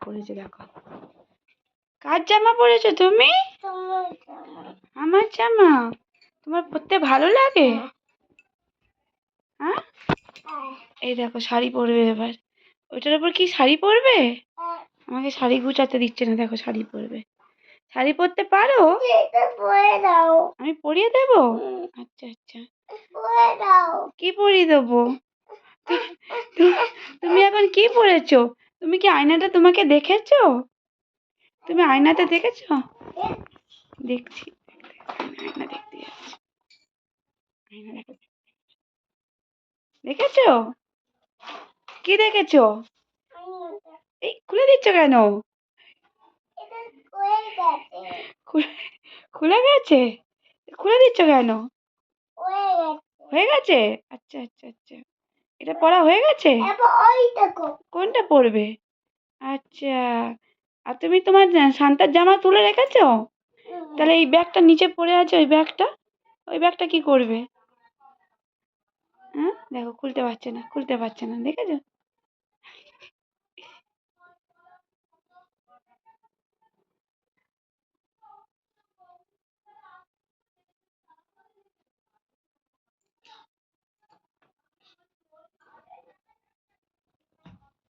করেছে দেখো। কার জামা পরেছো তুমি? আমার জামা। তোমার পরতে ভালো লাগে? হ্যাঁ? এই দেখো, শাড়ি পরবে এবার। ওইটার উপর কি শাড়ি পরবে? আমাকে শাড়ি গুছাতে দিচ্ছে না, দেখো শাড়ি পরবে। শাড়ি পরতে পারো? আমি পরিয়ে দেবো? আচ্ছা আচ্ছা। কি পরিয়ে দেবো? তুমি এখন কি পরেছো? তুমি কি আয়নাটা তোমাকে দেখেছ? তুমি আয়নাতে দেখেছ? দেখছি। আয়না দেখতে যাচ্ছি। দেখেছ? কি দেখেছ? এই খুলে দিচ্ছ কেন? খুলে গেছে? খুলে দিচ্ছ কেন? হয়ে গেছে। আচ্ছা আচ্ছা আচ্ছা। এটা পড়া হয়ে গেছে? কোনটা পড়বে? আচ্ছা আর তুমি তোমার সান্তার শান্তার জামা তুলে রেখেছ? তাহলে এই ব্যাগটা নিচে পড়ে আছে ওই ব্যাগটা? ওই ব্যাগটা কি করবে? হ্যাঁ? দেখো খুলতে পারছে না খুলতে পারছে না দেখেছ?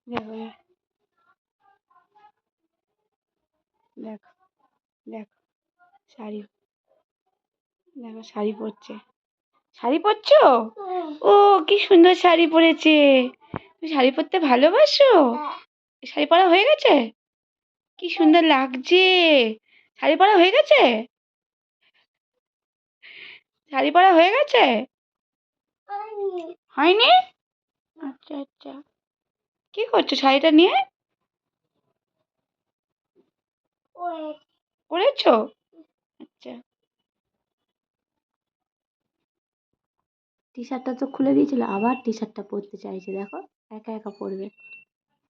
দেখো দেখো দেখো, শাড়ি দেখো শাড়ি পরছে। শাড়ি পরছো? ও, কি সুন্দর শাড়ি পরেছে। তুমি শাড়ি পরতে ভালোবাসো? শাড়ি পরা হয়ে গেছে? কি সুন্দর লাগছে। শাড়ি পরা হয়ে গেছে? শাড়ি পরা হয়ে গেছে? হয়নি? আচ্ছা আচ্ছা। কি করছ শাড়িটা নিয়ে? পরেছো? আচ্ছা। টি শার্টটা তো খুলে দিয়েছিল আবার টি শার্টটা পরতে চাইছে দেখো একা একা পরবে।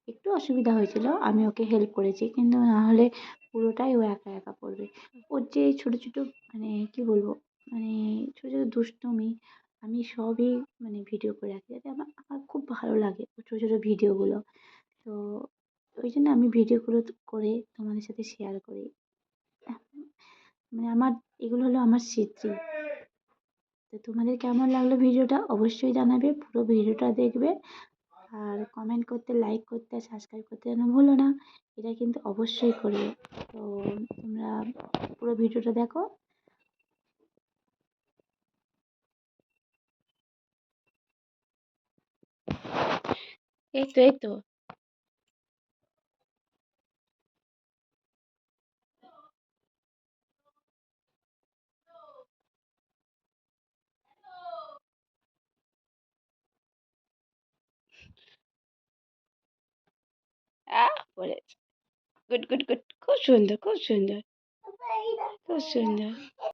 একটু অসুবিধা হয়েছিল আমি ওকে হেল্প করেছি কিন্তু না হলে পুরোটাই ও একা একা পরবে। ওর যে ছোটো ছোটো মানে কি বলব মানে ছোটো ছোটো দুষ্টুমি আমি সবই মানে ভিডিও করে রাখি। যাতে আমার আমার খুব ভালো লাগে ছোটো ছোটো ভিডিওগুলো তো ওই জন্য আমি ভিডিওগুলো করে তোমাদের সাথে শেয়ার করি। মানে আমার, এগুলো হলো আমার স্মৃতি। তো তোমাদের কেমন লাগল ভিডিওটা অবশ্যই জানাবে, পুরো ভিডিওটা দেখবে। আর কমেন্ট করতে লাইক করতে আর সাবস্ক্রাইব করতে যেন ভুলো না। এটা কিন্তু অবশ্যই করবে। তো তোমরা পুরো ভিডিওটা দেখো। এই তো এই তো আহ পড়েছে গুড গুড গুড খুব সুন্দর খুব সুন্দর খুব সুন্দর